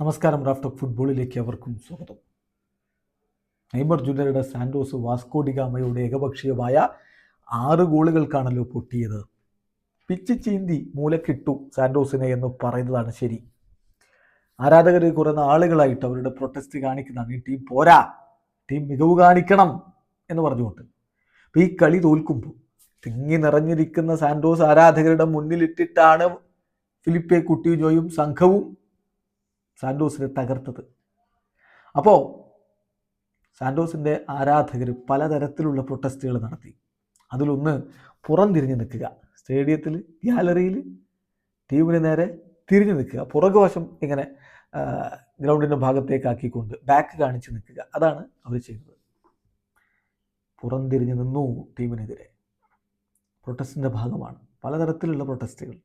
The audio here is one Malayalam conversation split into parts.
നമസ്കാരം റാഫ് ടോക്ക് ഫുട്ബോളിലേക്ക് അവർക്കും സ്വാഗതം. നെയ്മർ ജൂനിയറുടെ സാന്റോസ് വാസ്കോഡിഗാമയുടെ ഏകപക്ഷീയമായ ആറ് ഗോളുകൾക്കാണല്ലോ പൊട്ടിയത്. പിച്ച് ചീന്തി മൂലക്കിട്ടു സാൻഡോസിനെ എന്ന് പറയുന്നതാണ് ശരി. ആരാധകർ കുറേ ആളുകളായിട്ട് അവരുടെ പ്രൊട്ടസ്റ്റ് കാണിക്കുന്നതാണ് ഈ ടീം പോരാ ടീം മികവ് കാണിക്കണം എന്ന് പറഞ്ഞുകൊണ്ട്. അപ്പോൾ ഈ കളി തോൽക്കുമ്പോൾ തിങ്ങി നിറഞ്ഞിരിക്കുന്ന സാന്റോസ് ആരാധകരുടെ മുന്നിലിട്ടിട്ടാണ് ഫിലിപ്പെ കുട്ടിജോയും സംഘവും സാന്റോസിനെ തകർത്തത്. അപ്പോൾ സാൻഡോസിന്റെ ആരാധകർ പലതരത്തിലുള്ള പ്രൊട്ടസ്റ്റുകൾ നടത്തി. അതിലൊന്ന് പുറംതിരിഞ്ഞ് നിൽക്കുക. സ്റ്റേഡിയത്തിൽ ഗ്യാലറിയിൽ ടീമിന് നേരെ തിരിഞ്ഞു നിൽക്കുക. പുറകുവശം ഇങ്ങനെ ഗ്രൗണ്ടിന്റെ ഭാഗത്തേക്കാക്കിക്കൊണ്ട് ബാക്ക് കാണിച്ച് നിൽക്കുക. അതാണ് അവർ ചെയ്തത് പുറംതിരിഞ്ഞ് നിന്നു ടീമിനെതിരെ. പ്രൊട്ടസ്റ്റിന്റെ ഭാഗമാണ്. പലതരത്തിലുള്ള പ്രൊട്ടസ്റ്റുകൾ.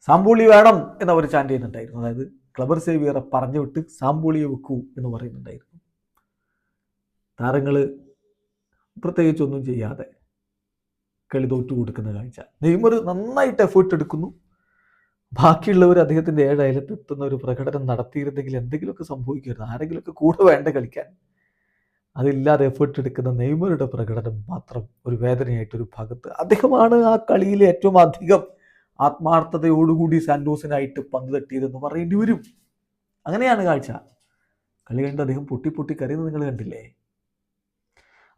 സാമ്പൂളി വേണം എന്നവർ ചാൻഡ് ചെയ്യുന്നുണ്ടായിരുന്നു. അതായത് ക്ലബർ സേവിയറെ പറഞ്ഞു വിട്ട് സാമ്പൂളിയെ വെക്കൂ എന്ന് പറയുന്നുണ്ടായിരുന്നു. താരങ്ങൾ പ്രത്യേകിച്ചൊന്നും ചെയ്യാതെ കളി തോറ്റു കൊടുക്കുന്ന കാഴ്ച. നെയ്മർ നന്നായിട്ട് എഫേർട്ട് എടുക്കുന്നു. ബാക്കിയുള്ളവർ അദ്ദേഹത്തിന്റെ ഏഴ് അയലത്ത് എത്തുന്ന ഒരു പ്രകടനം നടത്തിയിരുന്നെങ്കിൽ എന്തെങ്കിലുമൊക്കെ സംഭവിക്കുമായിരുന്നു. ആരെങ്കിലുമൊക്കെ കൂടെ വേണ്ട കളിക്കാൻ. അതില്ലാതെ എഫേർട്ട് എടുക്കുന്ന നെയ്മറുടെ പ്രകടനം മാത്രം ഒരു വേദനയായിട്ടൊരു ഭാഗത്ത്. അദ്ദേഹമാണ് ആ കളിയിൽ ഏറ്റവും അധികം ആത്മാർത്ഥതയോടുകൂടി സാന്റോസിനായിട്ട് പന്ത് തട്ടിയതെന്ന് പറയേണ്ടി വരും. അങ്ങനെയാണ് കാഴ്ച. കളി കണ്ട് അദ്ദേഹം പൊട്ടി പൊട്ടി കരയുന്നത് നിങ്ങൾ കണ്ടില്ലേ?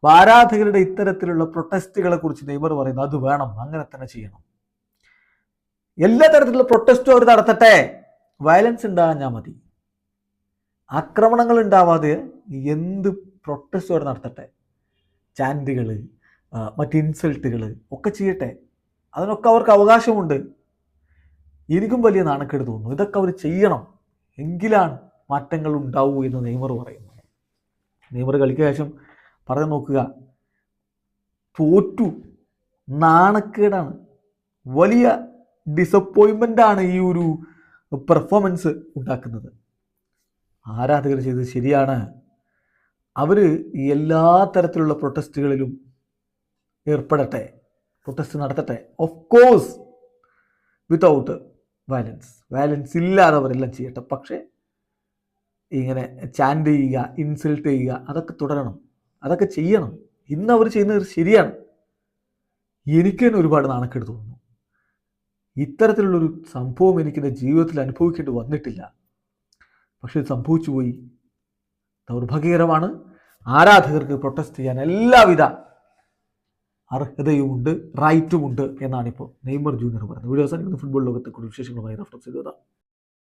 ആരാധകരുടെ ഇത്തരത്തിലുള്ള പ്രൊട്ടസ്റ്റുകളെ കുറിച്ച് നെയ്മർ പറയുന്നു അത് വേണം അങ്ങനെ തന്നെ ചെയ്യണം. എല്ലാ തരത്തിലുള്ള പ്രൊട്ടസ്റ്റും അവർ നടത്തട്ടെ. വയലൻസ് ഉണ്ടാകാഞ്ഞാൽ മതി. ആക്രമണങ്ങൾ ഉണ്ടാവാതെ എന്ത് പ്രൊട്ടസ്റ്റും അവർ നടത്തട്ടെ. ചാൻഡുകൾ മറ്റ് ഇൻസൾട്ടുകൾ ഒക്കെ ചെയ്യട്ടെ. അതിനൊക്കെ അവർക്ക് അവകാശമുണ്ട്. എനിക്കും വലിയ നാണക്കേട് തോന്നുന്നു. ഇതൊക്കെ അവർ ചെയ്യണം. എങ്കിലാണ് മാറ്റങ്ങൾ ഉണ്ടാവൂ എന്ന് നെയ്മർ പറയുന്നു നെയ്മർ കളിക്ക ശേഷം പറഞ്ഞു നോക്കുക. തോറ്റു. നാണക്കേടാണ്. വലിയ ഡിസപ്പോയിൻമെന്റ് ആണ് ഈ ഒരു പെർഫോമൻസ് ഉണ്ടാക്കുന്നത്. ആരാധകർ ചെയ്തത് ശരിയാണ്. അവർ എല്ലാ തരത്തിലുള്ള പ്രൊട്ടസ്റ്റുകളിലും ഏർപ്പെടട്ടെ. Protest നടത്തട്ടെ? Of course without violence violence ഇല്ലാതെ അവരെല്ലാം ചെയ്യട്ടെ. പക്ഷേ ഇങ്ങനെ ചാൻഡ് ചെയ്യുക ഇൻസൾട്ട് ചെയ്യുക അതൊക്കെ തുടരണം. അതൊക്കെ ചെയ്യണം. ഇന്ന് അവർ ചെയ്യുന്നത് ശരിയാണ്. എനിക്ക് തന്നെ ഒരുപാട് നാണക്കേട് തോന്നുന്നു. ഇത്തരത്തിലുള്ളൊരു സംഭവം എനിക്ക് എന്റെ ജീവിതത്തിൽ അനുഭവിക്കേണ്ടി വന്നിട്ടില്ല. പക്ഷേ സംഭവിച്ചു പോയി ദൗർഭാഗ്യകരമാണ്. ആരാധകർക്ക് പ്രൊട്ടസ്റ്റ് ചെയ്യാൻ എല്ലാവിധ അർഹതയുമുണ്ട് റൈറ്റുമുണ്ട് എന്നാണ് ഇപ്പോൾ നെയ്മർ ജൂനിയർ പറയുന്നത്. വീഡിയോ അവസാനിക്കുന്ന. ഫുട്ബോൾ ലോകത്തെ കുറിച്ച് വിശേഷങ്ങളുമായി റെഫറൻസ് ചെയ്തതാണ്